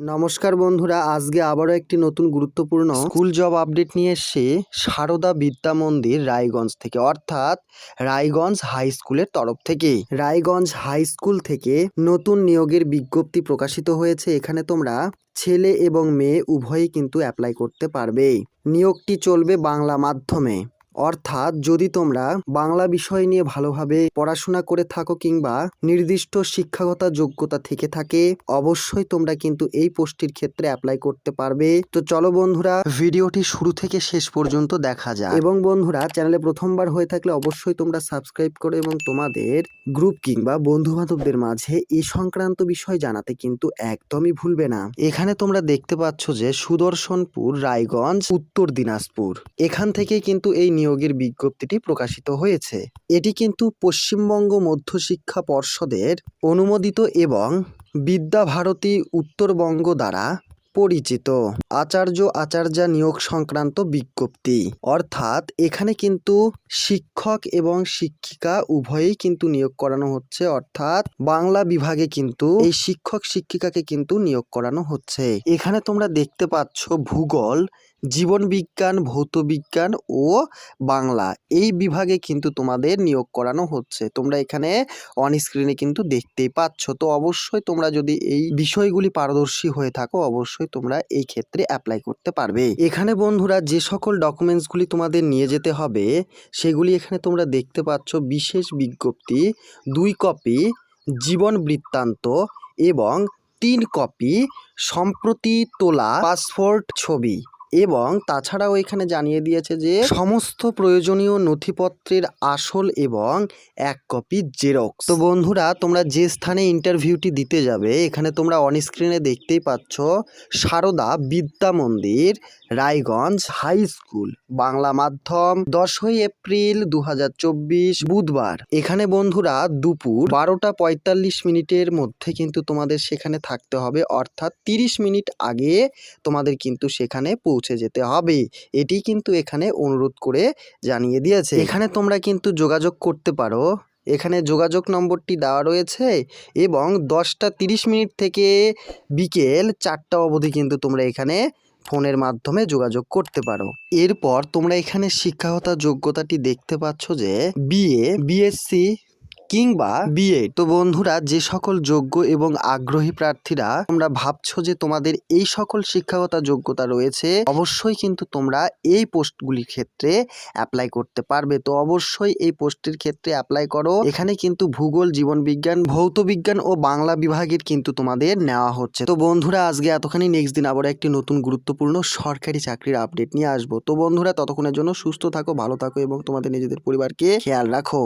নমস্কার বন্ধুরা, আজকে আবারও একটি নতুন গুরুত্বপূর্ণ স্কুল জব আপডেট নিয়ে এসে সারদা বিদ্যা মন্দির রায়গঞ্জ থেকে, অর্থাৎ রায়গঞ্জ হাই স্কুলের তরফ থেকে। রায়গঞ্জ হাই স্কুল থেকে নতুন নিয়োগের বিজ্ঞপ্তি প্রকাশিত হয়েছে। এখানে তোমরা ছেলে এবং মেয়ে উভয়ই কিন্তু অ্যাপ্লাই করতে পারবে। নিয়োগটি চলবে বাংলা মাধ্যমে। অর্থাৎ যদি তোমরা বাংলা বিষয় নিয়ে ভালোভাবে পড়াশোনা করে থাকো কিংবা নির্দিষ্ট শিক্ষাগত যোগ্যতা থেকে থাকে, অবশ্যই তোমরা কিন্তু এই পোস্টটির ক্ষেত্রে অ্যাপ্লাই করতে পারবে। তো চলো বন্ধুরা, ভিডিওটি শুরু থেকে শেষ পর্যন্ত দেখা যায় এবং বন্ধুরা, চ্যানেলে প্রথমবার হয়ে থাকলে অবশ্যই তোমরা সাবস্ক্রাইব করো এবং তোমাদের গ্রুপ কিংবা বন্ধু বান্ধবদের মাঝে এই সংক্রান্ত বিষয় জানাতে কিন্তু একদমই ভুলবে না। এখানে তোমরা দেখতে পাচ্ছ যে সুদর্শনপুর, রায়গঞ্জ, উত্তর দিনাজপুর। এখান থেকে কিন্তু এই নিয়োগের বিজ্ঞপ্তিটি প্রকাশিত হয়েছে। এটি কিন্তু পশ্চিমবঙ্গ মধ্যশিক্ষা পর্ষদের অনুমোদিত এবং বিদ্যাভারতী উত্তরবঙ্গ দ্বারা পরিচিত। আচার্য আচার্যা নিয়োগ সংক্রান্ত বিজ্ঞপ্তি। অর্থাৎ এখানে কিন্তু শিক্ষক এবং শিক্ষিকা উভয়েই কিন্তু নিয়োগ করানো হচ্ছে। অর্থাৎ বাংলা বিভাগে কিন্তু এই শিক্ষক শিক্ষিকাকে কিন্তু নিয়োগ করানো হচ্ছে। এখানে তোমরা দেখতে পাচ্ছ ভূগোল জীবন বিজ্ঞান, ভৌত বিজ্ঞান ও বাংলা এই বিভাগে কিন্তু তোমাদের নিয়োগ করানো হচ্ছে। তোমরা এখানে অন স্ক্রিনে কিন্তু দেখতেই পাচ্ছ। তো অবশ্যই তোমরা যদি এই বিষয়গুলি পারদর্শী হয়ে থাকো, অবশ্যই তোমরা এই ক্ষেত্রে অ্যাপ্লাই করতে পারবে। এখানে বন্ধুরা যে সকল ডকুমেন্টসগুলি তোমাদের নিয়ে যেতে হবে, সেগুলি এখানে তোমরা দেখতে পাচ্ছ। বিশেষ বিজ্ঞপ্তি, দুই কপি জীবন বৃত্তান্ত এবং তিন কপি সম্প্রতি তোলা পাসপোর্ট ছবি। এবং তাছাড়াও এখানে জানিয়ে দিয়েছে যে সমস্ত প্রয়োজনীয় নথিপত্রের আসল এবং এক কপি জেরক্স। তো বন্ধুরা, তোমরা যে স্থানে ইন্টারভিউটি দিতে যাবে, এখানে তোমরা অনস্ক্রিনে দেখতেই পাচ্ছ সারদা বিদ্যা মন্দির, রায়গঞ্জ হাই স্কুল বাংলা মাধ্যম, দশই এপ্রিল দু হাজার চব্বিশ, বুধবার। এখানে বন্ধুরা, দুপুর বারোটা পঁয়তাল্লিশ মিনিটের মধ্যে কিন্তু তোমাদের সেখানে থাকতে হবে, অর্থাৎ তিরিশ মিনিট আগে তোমাদের কিন্তু সেখানে পৌঁছে যেতে হবে। এটি কিন্তু এখানে অনুরোধ করে জানিয়ে দিয়েছে। এখানে তোমরা কিন্তু যোগাযোগ করতে পারো। এখানে যোগাযোগ নম্বরটি দেওয়া রয়েছে এবং দশটা তিরিশ মিনিট থেকে বিকেল চারটা অবধি কিন্তু তোমরা এখানে ফোনের মাধ্যমে যোগাযোগ করতে পারো। এরপর তোমরা এখানে শিক্ষাগত যোগ্যতাটি দেখতে পাচ্ছ যে বিএ, বিএসসি কিংবা বিএ তো বন্ধুরা যে সকল যোগ্য এবং আগ্রহী প্রার্থীরা তোমরা ভাবছ যে তোমাদের এই সকল শিক্ষাগত যোগ্যতা রয়েছে অবশ্যই কিন্তু তোমরা এই পোস্টগুলির ক্ষেত্রে অ্যাপ্লাই করতে পারবে। তো অবশ্যই এই পোস্টের ক্ষেত্রে অ্যাপ্লাই করো। এখানে কিন্তু ভূগোল জীবন বিজ্ঞান ভৌত বিজ্ঞান ও বাংলা বিভাগের কিন্তু তোমাদের নেওয়া হচ্ছে। তো বন্ধুরা আজকে এতখানি। নেক্সট দিন আবার একটি নতুন গুরুত্বপূর্ণ সরকারি চাকরির আপডেট নিয়ে আসব। তো বন্ধুরা ততক্ষণের জন্য সুস্থ থাকো ভালো থাকো এবং তোমাদের নিজেদের পরিবারকে খেয়াল রাখো।